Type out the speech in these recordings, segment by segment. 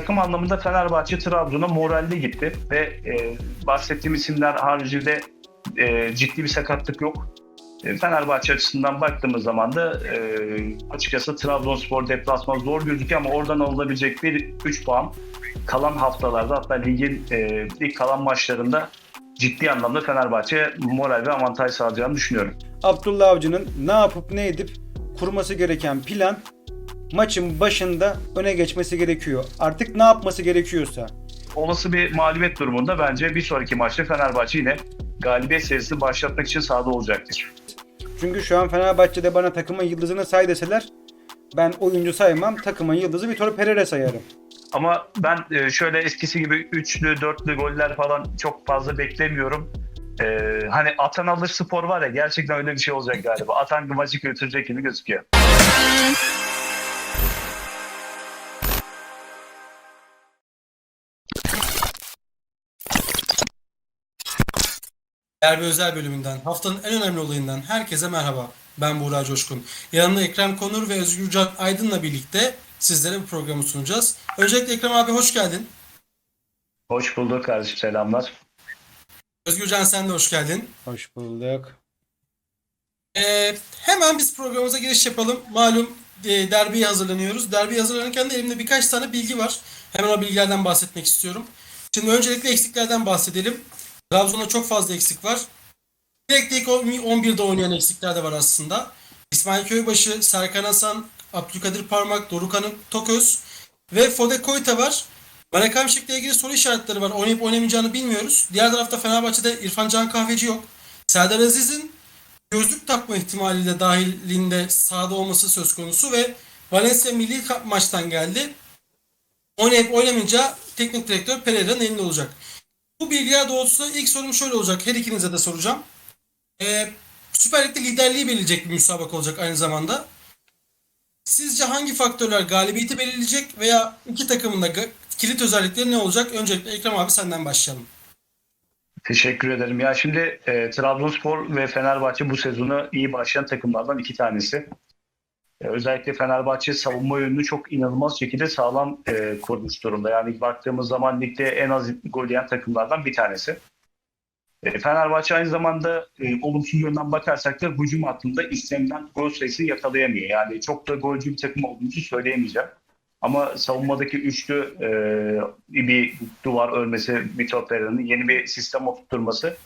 takım anlamında Fenerbahçe Trabzon'a moralli gitti ve e, bahsettiğim isimler haricinde e, ciddi bir sakatlık yok. E, Fenerbahçe açısından baktığımız zaman da e, açıkçası Trabzonspor deplasman zor gözüküyor ama oradan alınabilecek bir 3 puan kalan haftalarda hatta ligin e, ilk kalan maçlarında ciddi anlamda Fenerbahçe moral ve avantaj sağlayacağını düşünüyorum. Abdullah Avcı'nın ne yapıp ne edip kurması gereken plan maçın başında öne geçmesi gerekiyor. Artık ne yapması gerekiyorsa. Olası bir mağlubiyet durumunda bence bir sonraki maçta Fenerbahçe yine galibiyet serisini başlatmak için sahada olacaktır. Çünkü şu an Fenerbahçe'de bana takımın yıldızını say deseler ben oyuncu saymam. Takımın yıldızı Vitor Pereira sayarım. Ama ben e, şöyle eskisi gibi üçlü, dörtlü goller falan çok fazla beklemiyorum. Ee, hani atan alır spor var ya gerçekten öyle bir şey olacak galiba. Atan maçı götürecek gibi gözüküyor. Derbi özel bölümünden, haftanın en önemli olayından herkese merhaba. Ben Buğra Coşkun. Yanımda Ekrem Konur ve Özgürcan Aydın'la birlikte sizlere bu programı sunacağız. Öncelikle Ekrem abi hoş geldin. Hoş bulduk kardeşim selamlar. Özgürcan sen de hoş geldin. Hoş bulduk. Ee, hemen biz programımıza giriş yapalım. Malum e, derbiye hazırlanıyoruz. Derbiye hazırlanırken de elimde birkaç tane bilgi var. Hemen o bilgilerden bahsetmek istiyorum. Şimdi öncelikle eksiklerden bahsedelim. Trabzon'da çok fazla eksik var. Direkt ilk 11'de oynayan eksikler de var aslında. İsmail Köybaşı, Serkan Hasan, Abdülkadir Parmak, Dorukhan Toköz ve Fode Koyta var. Barak Hamşik'le ilgili soru işaretleri var. Oynayıp oynamayacağını bilmiyoruz. Diğer tarafta Fenerbahçe'de İrfan Can Kahveci yok. Serdar Aziz'in gözlük takma ihtimaliyle dahilinde sahada olması söz konusu ve Valencia milli maçtan geldi. Oynayıp oynamayacağı teknik direktör Pereira'nın elinde olacak. Bu bilgiler doğrultusunda ilk sorum şöyle olacak. Her ikinize de soracağım. Ee, Süper Lig'de liderliği belirleyecek bir müsabaka olacak aynı zamanda. Sizce hangi faktörler galibiyeti belirleyecek veya iki takımın da kilit özellikleri ne olacak? Öncelikle Ekrem abi senden başlayalım. Teşekkür ederim. Ya şimdi e, Trabzonspor ve Fenerbahçe bu sezonu iyi başlayan takımlardan iki tanesi. E, özellikle Fenerbahçe savunma yönünü çok inanılmaz şekilde sağlam e, kurmuş durumda. Yani baktığımız zaman ligde en az gol yiyen takımlardan bir tanesi. E, Fenerbahçe aynı zamanda e, olumsuz yönden bakarsak da hücum hattında istenilen gol sayısı yakalayamıyor. Yani çok da golcü bir takım olduğumuzu söyleyemeyeceğim. Ama savunmadaki üçlü e, bir duvar örmesi Vitor Pereira'nın yeni bir sistem oturtturması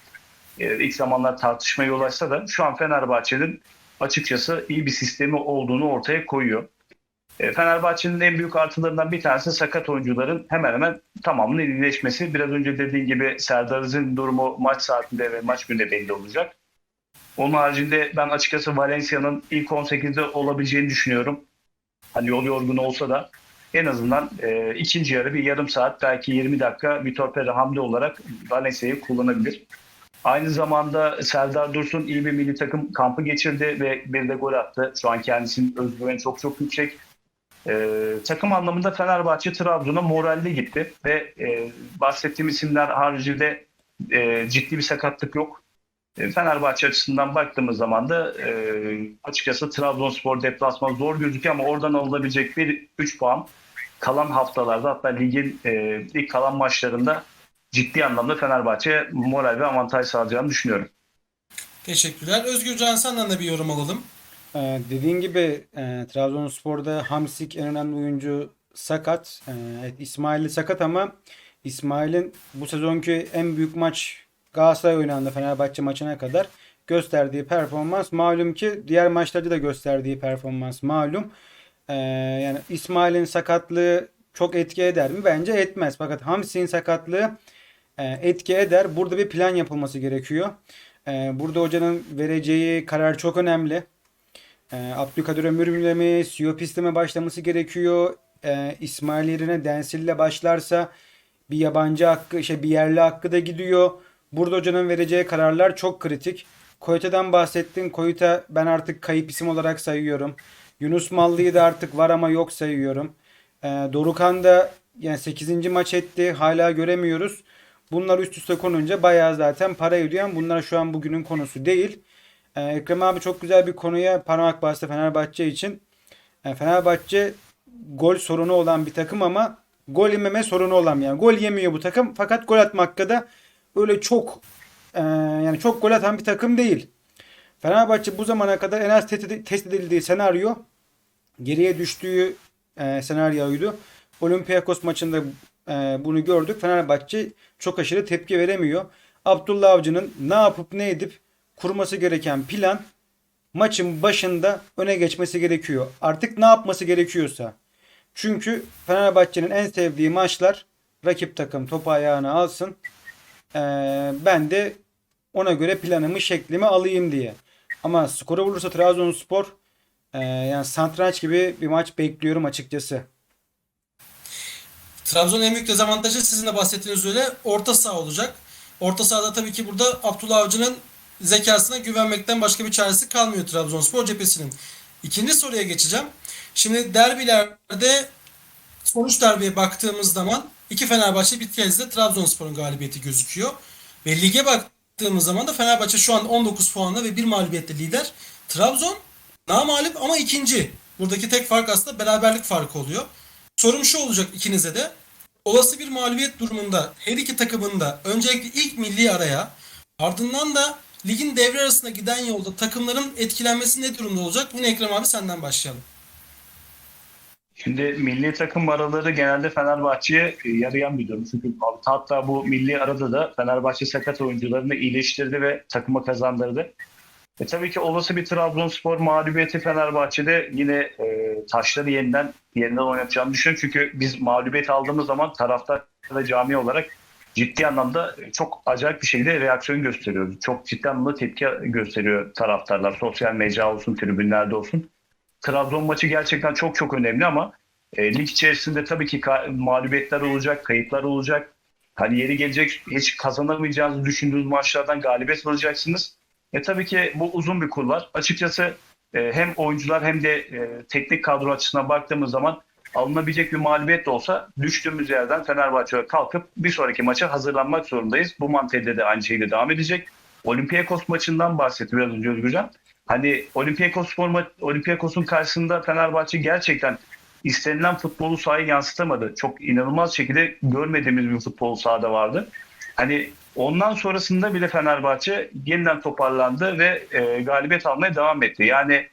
e, ilk zamanlar tartışmaya yol açsa da şu an Fenerbahçe'nin açıkçası iyi bir sistemi olduğunu ortaya koyuyor. E, Fenerbahçe'nin en büyük artılarından bir tanesi sakat oyuncuların hemen hemen tamamının iyileşmesi. Biraz önce dediğin gibi Serdar Aziz'in durumu maç saatinde ve maç günde belli olacak. Onun haricinde ben açıkçası Valencia'nın ilk 18'de olabileceğini düşünüyorum. Hani yol yorgun olsa da en azından e, ikinci yarı bir yarım saat belki 20 dakika Vitor Pereira hamle olarak Valencia'yı kullanabilir. Aynı zamanda Serdar Dursun iyi bir milli takım kampı geçirdi ve bir de gol attı. Şu an kendisinin özgüveni çok çok yüksek. E, takım anlamında Fenerbahçe Trabzon'a moralli gitti ve e, bahsettiğim isimler haricinde e, ciddi bir sakatlık yok. E, Fenerbahçe açısından baktığımız zaman da e, açıkçası Trabzonspor deplasman zor gözüküyor ama oradan alınabilecek bir 3 puan kalan haftalarda hatta ligin e, ilk kalan maçlarında ciddi anlamda Fenerbahçe moral ve avantaj sağlayacağını düşünüyorum. Teşekkürler. Özgürcan senden de bir yorum alalım. Ee, dediğin gibi e, Trabzonspor'da Hamsik en önemli oyuncu sakat. Ee, evet, İsmail'i sakat ama İsmail'in bu sezonki en büyük maç Galatasaray oynandı Fenerbahçe maçına kadar gösterdiği performans malum ki diğer maçlarda da gösterdiği performans malum. Ee, yani İsmail'in sakatlığı çok etki eder mi? Bence etmez. Fakat Hamsik'in sakatlığı e, etki eder. Burada bir plan yapılması gerekiyor. Ee, burada hocanın vereceği karar çok önemli. Ee, Abdülkadir Ömür'le mi, Siyopis'le mi başlaması gerekiyor? İsmail yerine Densil'le başlarsa bir yabancı hakkı, işte bir yerli hakkı da gidiyor. Burada hocanın vereceği kararlar çok kritik. Koyuta'dan bahsettin. Koyuta ben artık kayıp isim olarak sayıyorum. Yunus Mallı'yı da artık var ama yok sayıyorum. Dorukan da yani 8. maç etti. Hala göremiyoruz. Bunlar üst üste konunca bayağı zaten para ama Bunlar şu an bugünün konusu değil. Ee, Ekrem abi çok güzel bir konuya parmak bastı Fenerbahçe için. Ee, Fenerbahçe gol sorunu olan bir takım ama gol yememe sorunu olan yani gol yemiyor bu takım fakat gol atmakta da öyle çok e, yani çok gol atan bir takım değil. Fenerbahçe bu zamana kadar en az test edildiği senaryo geriye düştüğü e, senaryoydu. Olympiakos maçında e, bunu gördük. Fenerbahçe çok aşırı tepki veremiyor. Abdullah Avcı'nın ne yapıp ne edip kurması gereken plan maçın başında öne geçmesi gerekiyor. Artık ne yapması gerekiyorsa. Çünkü Fenerbahçe'nin en sevdiği maçlar rakip takım topu ayağına alsın. Ee, ben de ona göre planımı şeklimi alayım diye. Ama skoru bulursa Trabzonspor e, yani satranç gibi bir maç bekliyorum açıkçası. Trabzon'un en büyük dezavantajı sizin de bahsettiğiniz üzere orta saha olacak. Orta sahada tabii ki burada Abdullah Avcı'nın zekasına güvenmekten başka bir çaresi kalmıyor Trabzonspor cephesinin. İkinci soruya geçeceğim. Şimdi derbilerde sonuç derbiye baktığımız zaman iki Fenerbahçe bir kez de Trabzonspor'un galibiyeti gözüküyor. Ve lige baktığımız zaman da Fenerbahçe şu an 19 puanla ve bir mağlubiyetle lider. Trabzon namalip ama ikinci. Buradaki tek fark aslında beraberlik farkı oluyor. Sorum şu olacak ikinize de. Olası bir mağlubiyet durumunda her iki takımın da öncelikle ilk milli araya ardından da ligin devre arasında giden yolda takımların etkilenmesi ne durumda olacak? Yine Ekrem abi senden başlayalım. Şimdi milli takım araları genelde Fenerbahçe'ye e, yarayan bir durum. Çünkü hatta bu milli arada da Fenerbahçe sakat oyuncularını iyileştirdi ve takıma kazandırdı. E tabii ki olası bir Trabzonspor mağlubiyeti Fenerbahçe'de yine e, taşları yeniden yeniden oynatacağını düşünüyorum. Çünkü biz mağlubiyet aldığımız zaman taraftar ve cami olarak ciddi anlamda çok acayip bir şekilde reaksiyon gösteriyoruz. Çok ciddi anlamda tepki gösteriyor taraftarlar. Sosyal medya olsun, tribünlerde olsun. Trabzon maçı gerçekten çok çok önemli ama e, lig içerisinde tabii ki mağlubiyetler olacak, kayıplar olacak. Hani yeri gelecek hiç kazanamayacağınızı düşündüğünüz maçlardan galibiyet alacaksınız. E tabii ki bu uzun bir kulvar. Açıkçası e, hem oyuncular hem de e, teknik kadro açısından baktığımız zaman alınabilecek bir mağlubiyet de olsa düştüğümüz yerden Fenerbahçe'ye kalkıp bir sonraki maça hazırlanmak zorundayız. Bu mantelde de aynı şekilde devam edecek. Olympiakos maçından bahsetti biraz önce Özgürcan. Hani Olympiakos forma, Olympiakos'un karşısında Fenerbahçe gerçekten istenilen futbolu sahaya yansıtamadı. Çok inanılmaz şekilde görmediğimiz bir futbol sahada vardı. Hani ondan sonrasında bile Fenerbahçe yeniden toparlandı ve e, galibiyet almaya devam etti. Yani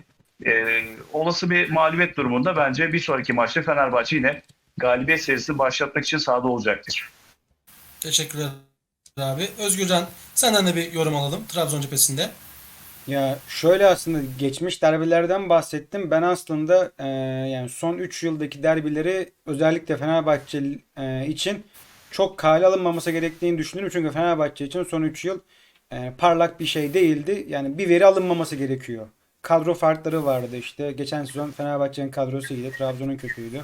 e, olası bir mağlubiyet durumunda bence bir sonraki maçta Fenerbahçe yine galibiyet serisini başlatmak için sahada olacaktır. Teşekkürler abi. Özgürcan senden de bir yorum alalım Trabzon cephesinde. Ya şöyle aslında geçmiş derbilerden bahsettim. Ben aslında e, yani son 3 yıldaki derbileri özellikle Fenerbahçe e, için çok kale alınmaması gerektiğini düşünüyorum. Çünkü Fenerbahçe için son 3 yıl e, parlak bir şey değildi. Yani bir veri alınmaması gerekiyor. Kadro farkları vardı işte. Geçen sezon Fenerbahçe'nin kadrosu iyiydi. Trabzon'un kötüydü.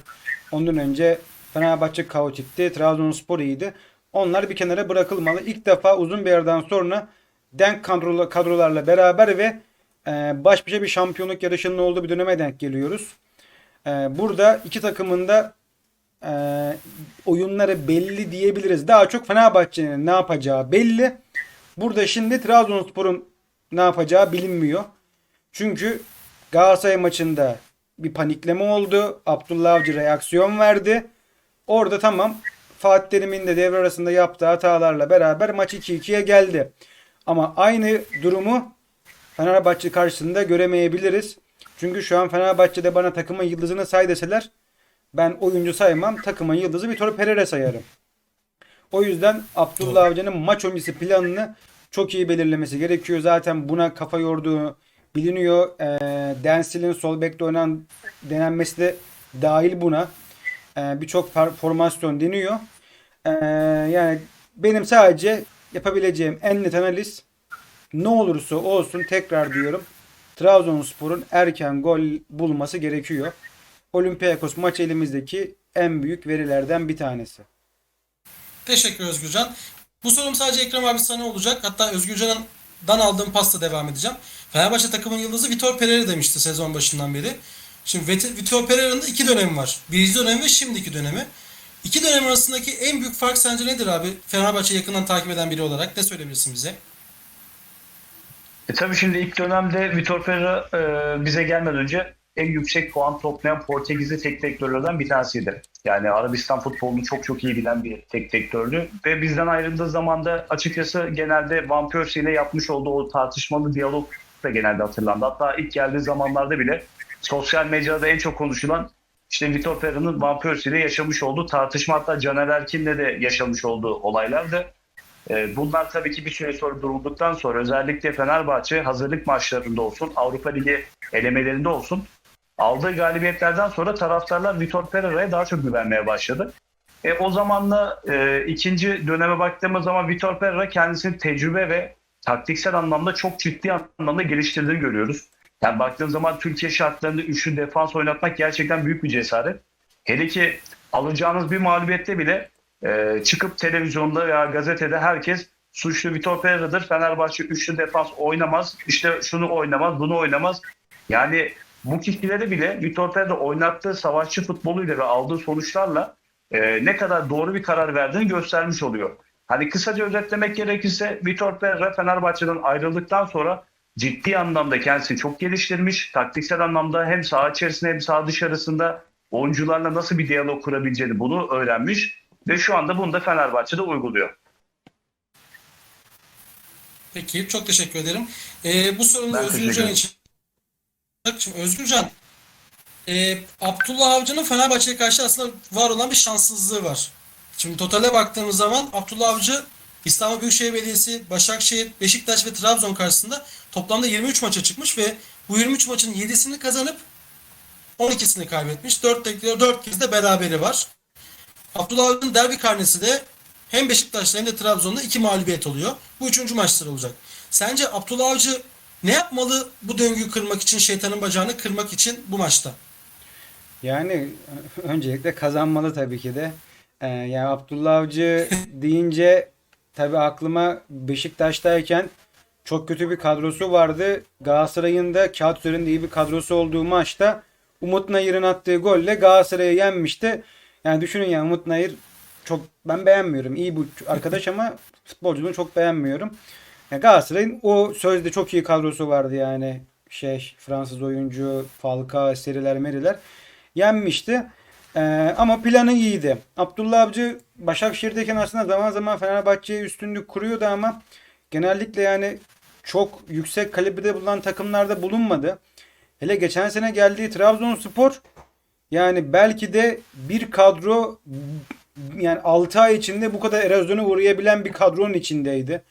Ondan önce Fenerbahçe kaotikti. Trabzonspor iyiydi. Onlar bir kenara bırakılmalı. İlk defa uzun bir yerden sonra denk kadrola- kadrolarla beraber ve e, baş başa bir şampiyonluk yarışının olduğu bir döneme denk geliyoruz. E, burada iki takımın da e, oyunları belli diyebiliriz. Daha çok Fenerbahçe'nin ne yapacağı belli. Burada şimdi Trabzonspor'un ne yapacağı bilinmiyor. Çünkü Galatasaray maçında bir panikleme oldu. Abdullah Avcı reaksiyon verdi. Orada tamam Fatih Terim'in de devre arasında yaptığı hatalarla beraber maç 2-2'ye geldi. Ama aynı durumu Fenerbahçe karşısında göremeyebiliriz. Çünkü şu an Fenerbahçe'de bana takımın yıldızını say deseler ben oyuncu saymam. Takımın yıldızı Vitor Pereira sayarım. O yüzden Abdullah Avcı'nın maç öncesi planını çok iyi belirlemesi gerekiyor. Zaten buna kafa yorduğu biliniyor. E, Densil'in sol bekte oynanan denenmesi de dahil buna. E, Birçok formasyon deniyor. E, yani benim sadece yapabileceğim en net analiz ne olursa olsun tekrar diyorum. Trabzonspor'un erken gol bulması gerekiyor. Olympiakos maç elimizdeki en büyük verilerden bir tanesi. Teşekkür Özgürcan. Bu sorum sadece Ekrem abi sana olacak. Hatta Özgürcan'dan aldığım pasta devam edeceğim. Fenerbahçe takımın yıldızı Vitor Pereira demişti sezon başından beri. Şimdi Vit- Vitor Pereira'nın da iki dönemi var. Birinci dönemi ve şimdiki dönemi. İki dönem arasındaki en büyük fark sence nedir abi? Fenerbahçe yakından takip eden biri olarak ne söyleyebilirsin bize? E tabii şimdi ilk dönemde Vitor Pereira e, bize gelmeden önce en yüksek puan toplayan Portekizli tek direktörlerden bir tanesiydi. Yani Arabistan futbolunu çok çok iyi bilen bir tek direktördü. Ve bizden ayrıldığı zaman da açıkçası genelde Van Persie ile yapmış olduğu o tartışmalı diyalog da genelde hatırlandı. Hatta ilk geldiği zamanlarda bile sosyal medyada en çok konuşulan işte Vitor Pereira'nın Van Persie ile yaşamış olduğu tartışma hatta Caner Erkin'le de yaşamış olduğu olaylardı. Ee, Bunlar tabii ki bir süre sonra durulduktan sonra özellikle Fenerbahçe hazırlık maçlarında olsun, Avrupa Ligi elemelerinde olsun aldığı galibiyetlerden sonra taraftarlar Vitor Pereira'ya daha çok güvenmeye başladı. E, o zamanla e, ikinci döneme baktığımız zaman Vitor Pereira kendisini tecrübe ve taktiksel anlamda çok ciddi anlamda geliştirdiğini görüyoruz. Yani baktığın zaman Türkiye şartlarında üçlü defans oynatmak gerçekten büyük bir cesaret. Hele ki alacağınız bir mağlubiyette bile e, çıkıp televizyonda veya gazetede herkes suçlu Vitor Pereira'dır. Fenerbahçe üçlü defans oynamaz. İşte şunu oynamaz, bunu oynamaz. Yani bu kişileri bile Vitor Pereira oynattığı savaşçı futboluyla ve aldığı sonuçlarla e, ne kadar doğru bir karar verdiğini göstermiş oluyor. Hani kısaca özetlemek gerekirse Vitor Pereira Fenerbahçe'den ayrıldıktan sonra ciddi anlamda kendisini çok geliştirmiş. Taktiksel anlamda hem saha içerisinde hem saha dışarısında oyuncularla nasıl bir diyalog kurabileceğini bunu öğrenmiş. Ve şu anda bunu da Fenerbahçe'de uyguluyor. Peki çok teşekkür ederim. Ee, bu sorunu Ben Özgür teşekkür Can ederim. için. Şimdi Özgürcan, e, Abdullah Avcı'nın Fenerbahçe'ye karşı aslında var olan bir şanssızlığı var. Şimdi totale baktığımız zaman Abdullah Avcı İstanbul Büyükşehir Belediyesi, Başakşehir, Beşiktaş ve Trabzon karşısında toplamda 23 maça çıkmış ve bu 23 maçın 7'sini kazanıp 12'sini kaybetmiş. 4, 4 kez de beraberi var. Abdullah Avcı'nın derbi karnesi de hem Beşiktaş'ta hem de Trabzon'da iki mağlubiyet oluyor. Bu üçüncü maçları olacak. Sence Abdullah Avcı ne yapmalı bu döngüyü kırmak için, şeytanın bacağını kırmak için bu maçta? Yani öncelikle kazanmalı tabii ki de. Ee, yani Abdullah Avcı deyince tabii aklıma Beşiktaş'tayken çok kötü bir kadrosu vardı. Galatasaray'ın da kağıt üzerinde iyi bir kadrosu olduğu maçta Umut Nayır'ın attığı golle Galatasaray'ı yenmişti. Yani düşünün yani Umut Nayır çok ben beğenmiyorum. İyi bu arkadaş ama futbolculuğunu çok beğenmiyorum. Yani Galatasaray'ın o sözde çok iyi kadrosu vardı yani. Şey Fransız oyuncu, Falcao, Seriler, Meriler yenmişti. Ee, ama planı iyiydi. Abdullah Avcı Başakşehir'deyken aslında zaman zaman Fenerbahçe'ye üstünlük kuruyordu ama genellikle yani çok yüksek kalibrede bulunan takımlarda bulunmadı. Hele geçen sene geldiği Trabzonspor yani belki de bir kadro yani 6 ay içinde bu kadar erozyona uğrayabilen bir kadronun içindeydi.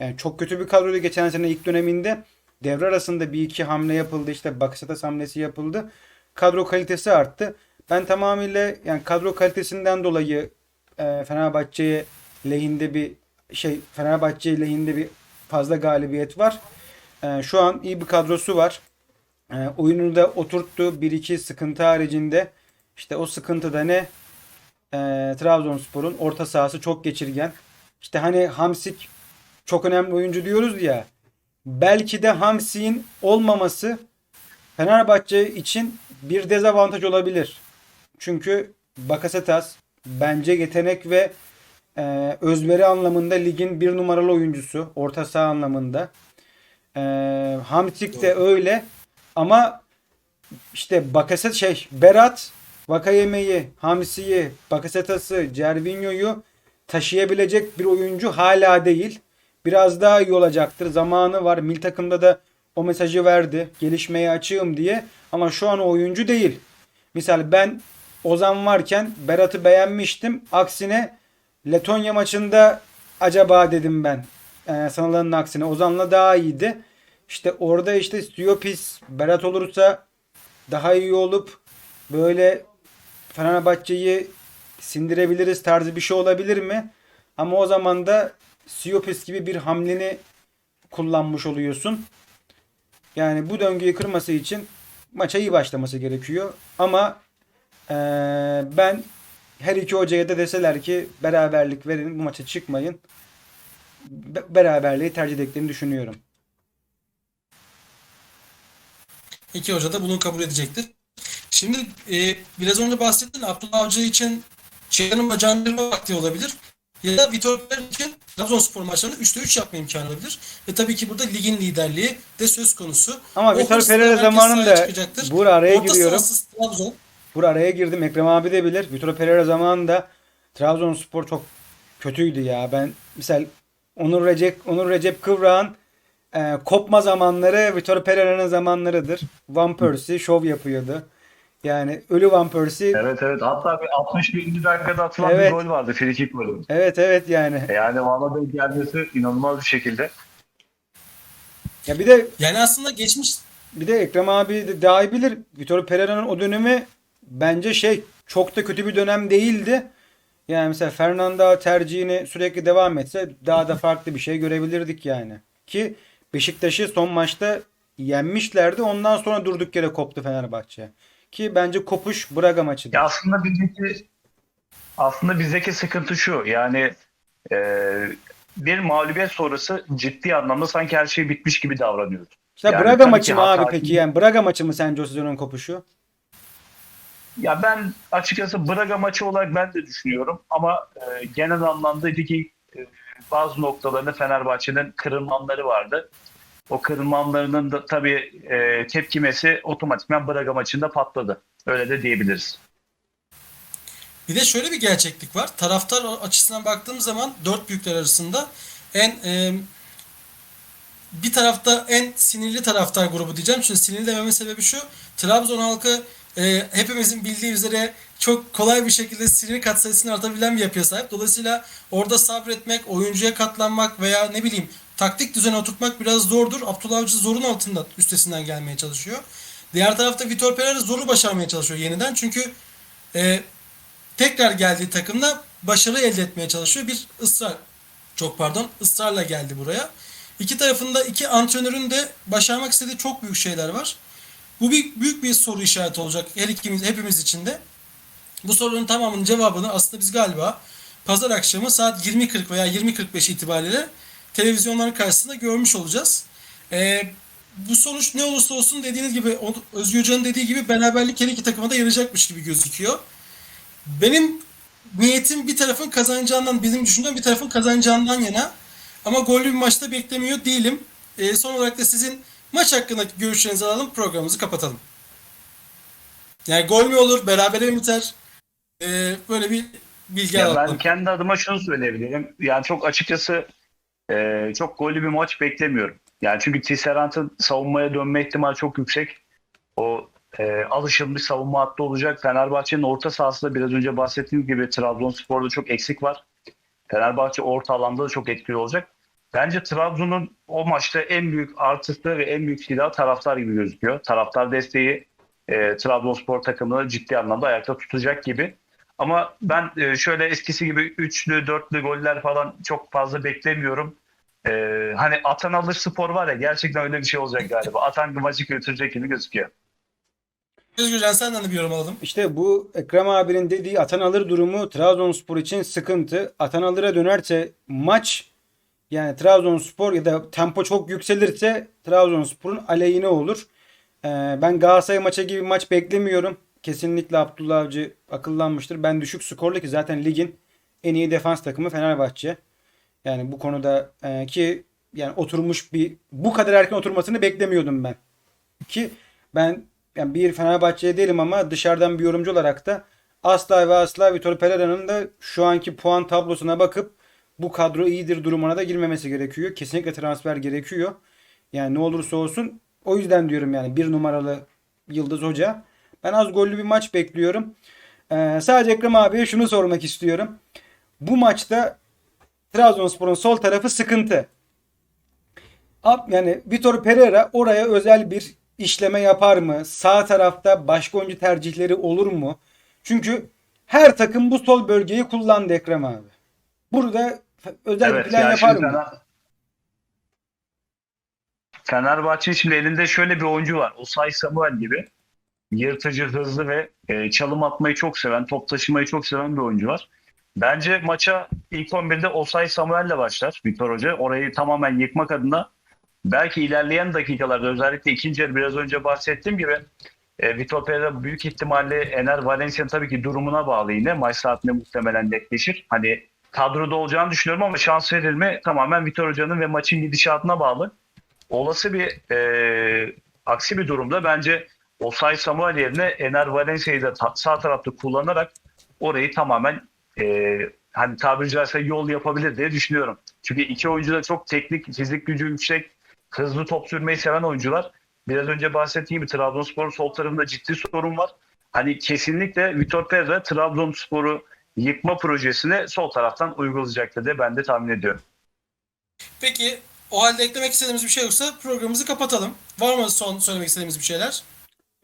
Yani çok kötü bir kadroydu geçen sene ilk döneminde. Devre arasında bir iki hamle yapıldı. işte Bakasetas hamlesi yapıldı. Kadro kalitesi arttı. Ben tamamıyla yani kadro kalitesinden dolayı e, Fenerbahçe'ye lehinde bir şey Fenerbahçe lehinde bir fazla galibiyet var. E, şu an iyi bir kadrosu var. E, oyunu da oturttu. Bir iki sıkıntı haricinde. İşte o sıkıntı da ne? E, Trabzonspor'un orta sahası çok geçirgen. İşte hani Hamsik çok önemli oyuncu diyoruz ya. Belki de Hamsik'in olmaması Fenerbahçe için bir dezavantaj olabilir. Çünkü Bakasetas bence yetenek ve e, özveri anlamında ligin bir numaralı oyuncusu. Orta saha anlamında. E, Hamsik de öyle ama işte Bakaset şey Berat Vakayeme'yi, Hamsi'yi, Bakasetas'ı, Cervinho'yu taşıyabilecek bir oyuncu hala değil. Biraz daha iyi olacaktır. Zamanı var. Mil takımda da o mesajı verdi. Gelişmeye açığım diye. Ama şu an oyuncu değil. Misal ben Ozan varken Berat'ı beğenmiştim. Aksine Letonya maçında acaba dedim ben. Ee, sanılanın aksine Ozan'la daha iyiydi. İşte orada işte Stiopis Berat olursa daha iyi olup böyle Fenerbahçe'yi sindirebiliriz tarzı bir şey olabilir mi? Ama o zaman da Siopis gibi bir hamleni kullanmış oluyorsun. Yani bu döngüyü kırması için maça iyi başlaması gerekiyor. Ama eee, ben her iki hocaya da deseler ki beraberlik verin bu maça çıkmayın. Be- beraberliği tercih edeceklerini düşünüyorum. İki hoca da bunu kabul edecektir. Şimdi e, biraz önce bahsettin Abdullah Avcı için şeytanın bacağını vakti olabilir. Ya da Vitor Pereira için Trabzonspor maçlarında 3'te 3 yapma imkanı olabilir. Ve tabii ki burada ligin liderliği de söz konusu. Ama O Vitor Pereira zamanında. Bur araya Orta giriyorum. Trabzon. Bur araya girdim. Ekrem abi de bilir. Vitor Pereira zamanında Trabzonspor çok kötüydü ya. Ben misal Onur Recep Onur Recep Kıvrak'ın e, kopma zamanları Vitor Pereira'nın zamanlarıdır. Van Persie şov yapıyordu. Yani ölü Van Persie. Evet Evet evet. Hatta bir 61. dakikada atılan Evet. bir gol vardı. Free kick golü. evet, yani. Yani valla denk gelmesi inanılmaz bir şekilde. Ya bir de Yani aslında geçmiş bir de Ekrem abi de daha iyi bilir. Vitor Pereira'nın o dönemi bence şey çok da kötü bir dönem değildi. Yani mesela Fernanda tercihini sürekli devam etse daha da farklı bir şey görebilirdik yani. Ki Beşiktaş'ı son maçta yenmişlerdi. Ondan sonra durduk yere koptu Fenerbahçe. Ki bence kopuş Braga maçıdır. Ya aslında bizdeki aslında bizdeki sıkıntı şu. Yani e, bir mağlubiyet sonrası ciddi anlamda sanki her şey bitmiş gibi davranıyoruz. İşte yani Braga maçı mı abi peki yani? Braga maçı mı sence o sezonun kopuşu? Ya ben açıkçası Braga maçı olarak ben de düşünüyorum ama e, genel anlamda ligi e, bazı noktalarında Fenerbahçe'nin kırılmanları vardı. O kırılmanlarının da tabii e, tepkimesi otomatikman Braga maçında patladı. Öyle de diyebiliriz. Bir de şöyle bir gerçeklik var. Taraftar açısından baktığımız zaman dört büyükler arasında en e, bir tarafta en sinirli taraftar grubu diyeceğim. Çünkü sinirli dememin sebebi şu. Trabzon halkı e, hepimizin bildiği üzere çok kolay bir şekilde sinir katsayısını artabilen bir yapıya sahip. Dolayısıyla orada sabretmek, oyuncuya katlanmak veya ne bileyim taktik düzene oturtmak biraz zordur. Abdullah Avcı zorun altında üstesinden gelmeye çalışıyor. Diğer tarafta Vitor Pereira zoru başarmaya çalışıyor yeniden. Çünkü e, tekrar geldiği takımda başarı elde etmeye çalışıyor. Bir ısrar, çok pardon, ısrarla geldi buraya. İki tarafında iki antrenörün de başarmak istediği çok büyük şeyler var. Bu bir, büyük bir soru işareti olacak her ikimiz, hepimiz için de. Bu sorunun tamamının cevabını aslında biz galiba pazar akşamı saat 20.40 veya 20.45 itibariyle televizyonların karşısında görmüş olacağız. Ee, bu sonuç ne olursa olsun dediğiniz gibi Özgür Hoca'nın dediği gibi beraberlik her iki takıma da yarayacakmış gibi gözüküyor. Benim niyetim bir tarafın kazanacağından, bizim düşündüğüm bir tarafın kazanacağından yana. Ama gollü bir maçta beklemiyor değilim. Ee, son olarak da sizin maç hakkındaki görüşlerinizi alalım, programımızı kapatalım. Yani gol mü olur, berabere mi biter? Ee, böyle bir bilgi Ya alalım. ben kendi adıma şunu söyleyebilirim. Yani çok açıkçası e, çok gollü bir maç beklemiyorum. Yani çünkü Tisserant'ın savunmaya dönme ihtimali çok yüksek. O e, alışılmış savunma hattı olacak. Fenerbahçe'nin orta sahasında biraz önce bahsettiğim gibi Trabzonspor'da çok eksik var. Fenerbahçe orta alanda da çok etkili olacak. Bence Trabzon'un o maçta en büyük artısı ve en büyük silahı taraftar gibi gözüküyor. Taraftar desteği e, Trabzonspor takımını ciddi anlamda ayakta tutacak gibi. Ama ben e, şöyle eskisi gibi üçlü, dörtlü goller falan çok fazla beklemiyorum. E, hani atan alır spor var ya gerçekten öyle bir şey olacak galiba. Atan maçı götürecek gibi gözüküyor. Özgürcan senden de bir yorum alalım. İşte bu Ekrem abinin dediği atan alır durumu Trabzonspor için sıkıntı. Atan alır'a dönerse maç yani Trabzonspor ya da tempo çok yükselirse Trabzonspor'un aleyhine olur. Ee, ben Galatasaray maça gibi bir maç beklemiyorum. Kesinlikle Abdullah Avcı akıllanmıştır. Ben düşük skorlu ki zaten ligin en iyi defans takımı Fenerbahçe. Yani bu konuda e, ki yani oturmuş bir bu kadar erken oturmasını beklemiyordum ben. Ki ben yani bir Fenerbahçeli değilim ama dışarıdan bir yorumcu olarak da asla ve asla Vitor Pereira'nın da şu anki puan tablosuna bakıp bu kadro iyidir durumuna da girmemesi gerekiyor. Kesinlikle transfer gerekiyor. Yani ne olursa olsun o yüzden diyorum yani bir numaralı Yıldız Hoca. Ben az gollü bir maç bekliyorum. Ee, sadece Ekrem abiye şunu sormak istiyorum. Bu maçta Trabzonspor'un sol tarafı sıkıntı. Yani Vitor Pereira oraya özel bir işleme yapar mı? Sağ tarafta başka oyuncu tercihleri olur mu? Çünkü her takım bu sol bölgeyi kullandı Ekrem abi. Burada özel bir Evet, plan yani yapar mı? Fener- Fenerbahçe şimdi elinde şöyle bir oyuncu var. Osay Samuel gibi. Yırtıcı, hızlı ve e, çalım atmayı çok seven, top taşımayı çok seven bir oyuncu var. Bence maça ilk 11'de Osay Samuel'le başlar Victor Hoca. Orayı tamamen yıkmak adına belki ilerleyen dakikalarda özellikle ikinci yarı biraz önce bahsettiğim gibi e, Vitor Pereira büyük ihtimalle Ener Valencia'nın tabii ki durumuna bağlı yine. Maç saatinde muhtemelen netleşir. Hani kadroda olacağını düşünüyorum ama şans verir mi tamamen Vitor Hoca'nın ve maçın gidişatına bağlı. Olası bir e, aksi bir durumda bence Osay Samuel yerine Ener Valencia'yı da sağ tarafta kullanarak orayı tamamen e, hani tabiri caizse yol yapabilir diye düşünüyorum. Çünkü iki oyuncu da çok teknik, fizik gücü yüksek, hızlı top sürmeyi seven oyuncular. Biraz önce bahsettiğim gibi Trabzonspor'un sol tarafında ciddi sorun var. Hani kesinlikle Vitor Pereira Trabzonspor'u yıkma projesini sol taraftan uygulayacaktır diye ben de tahmin ediyorum. Peki o halde eklemek istediğimiz bir şey yoksa programımızı kapatalım. Var mı son söylemek istediğimiz bir şeyler?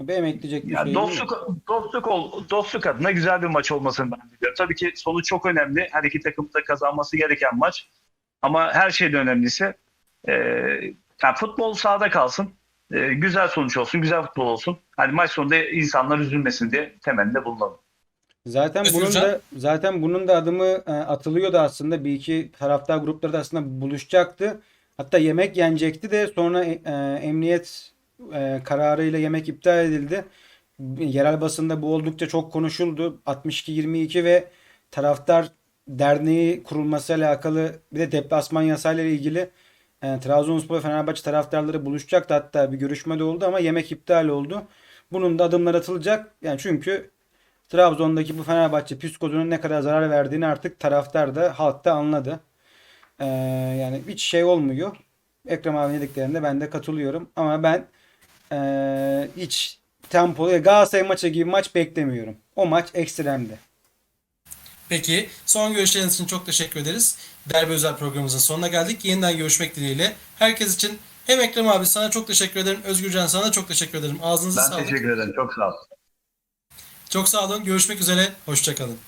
Benim ekleyecek bir Yani şey yok. dostluk, dostluk, ol, dostluk adına güzel bir maç olmasını ben diliyorum. Tabii ki sonuç çok önemli. Her iki takım da kazanması gereken maç. Ama her şeyden önemlisi e, yani futbol sahada kalsın. E, güzel sonuç olsun, güzel futbol olsun. Hani maç sonunda insanlar üzülmesin diye temelde bulunalım. Zaten Özgür bunun da zaten bunun da adımı e, atılıyordu aslında. Bir iki taraftar grupları da aslında buluşacaktı. Hatta yemek yenecekti de sonra e, emniyet e, kararıyla yemek iptal edildi. Yerel basında bu oldukça çok konuşuldu. 62-22 ve taraftar derneği kurulması alakalı bir de deplasman yasayla ilgili e, Trabzonspor ve Fenerbahçe taraftarları buluşacaktı. Hatta bir görüşme de oldu ama yemek iptal oldu. Bunun da adımlar atılacak. Yani çünkü Trabzon'daki bu Fenerbahçe psikozunun ne kadar zarar verdiğini artık taraftar da halk da anladı. Ee, yani hiç şey olmuyor. Ekrem abi dediklerinde ben de katılıyorum. Ama ben ee, hiç tempolu Galatasaray maçı gibi maç beklemiyorum. O maç ekstremdi. Peki son görüşleriniz için çok teşekkür ederiz. Derbi özel programımızın sonuna geldik. Yeniden görüşmek dileğiyle. Herkes için hem Ekrem abi sana çok teşekkür ederim. Özgürcan sana da çok teşekkür ederim. Ağzınıza Ben sağlık. teşekkür ederim. Çok sağ olun. Çok sağ olun. Görüşmek üzere. Hoşçakalın.